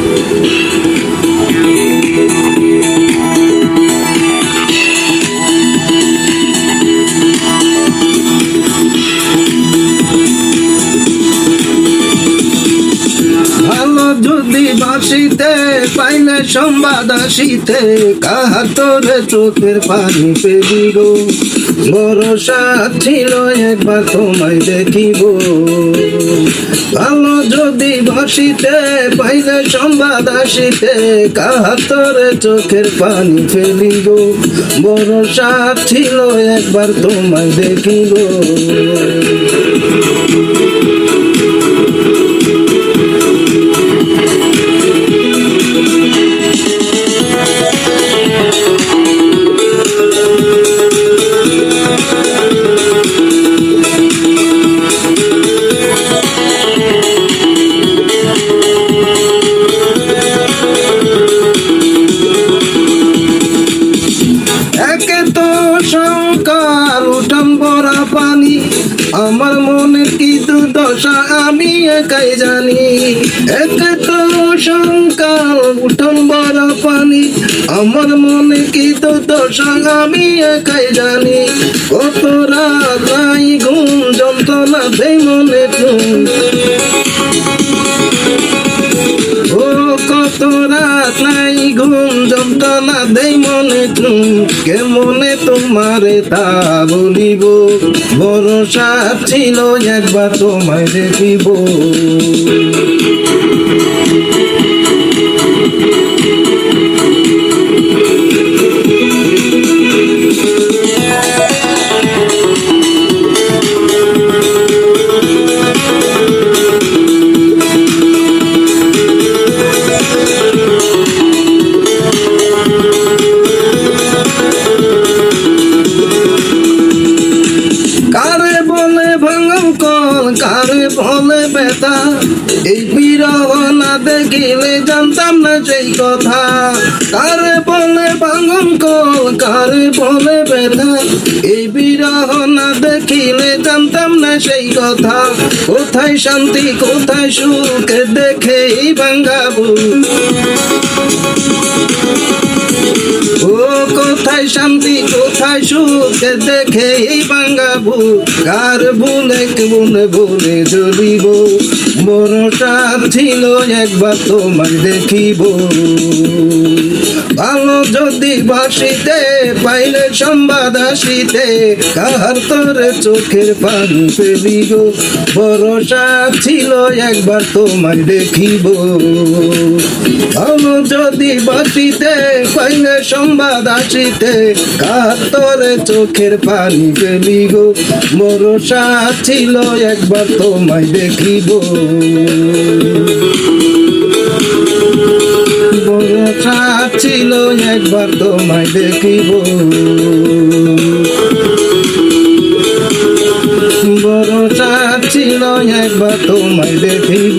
ああ。যদি বাসিতে পাইলে সংবাদ আসিতে কাহা তোরে চোখের পানি পেলিব ভরসা ছিল একবার তোমায় দেখিব। ভালো যদি বাসিতে পাইলে সংবাদ আসিতে কাহা তোরে চোখের পানি ফেলিব ভরসা ছিল একবার তোমায় দেখিব। সংকার উঠান পানি। আমার মনে কি দুর্দশা, আমি একাই জানি। একে উঠান বড়া পানি। আমার মনে কি দুর্দশা, আমি একাই জানি। কত রাত নাই, ঘুম, যন্ত্রণা দেই মনে ঘুম। যন্ত্রণা দেই মনে তুমি মনে তোমারে তা বলিব? ভরসা ছিল একবার তোমায় দেখিব। বলে ব্যথা এই বিরহ দেখিলে জানতাম না সেই কথা। কারে বলে ভাঙম কল, কারে বলে ব্যথা এই বিরহ দেখিলে জানতাম না সেই কথা। কোথায় শান্তি, কোথায় সুখ দেখে ভাঙ্গাবু ও, কোথায় শান্তি কোথায় সুখ দেখে এই বাঙ্গাবু কার ভুলে কেমন ভুলে জ্বলিব। ভরসা ছিল একবার তোমায় দেখিব। ভালো যদি বাসিতে, পাইলে সংবাদ আসিতে কার তোরে চোখের পানি ফেলিব। ভরসা ছিল একবার তোমায় দেখিব। ভালো যদি বাসিতে, পাইলে সংবাদ আসিতে কার তোরে চোখের পানি ফেলিব। ভরসা ছিল একবার তোমায় দেখিব। ছিল একবার তোমায় দেখিব। বড় চাচ্ছিল একবার তোমায় দেখিব।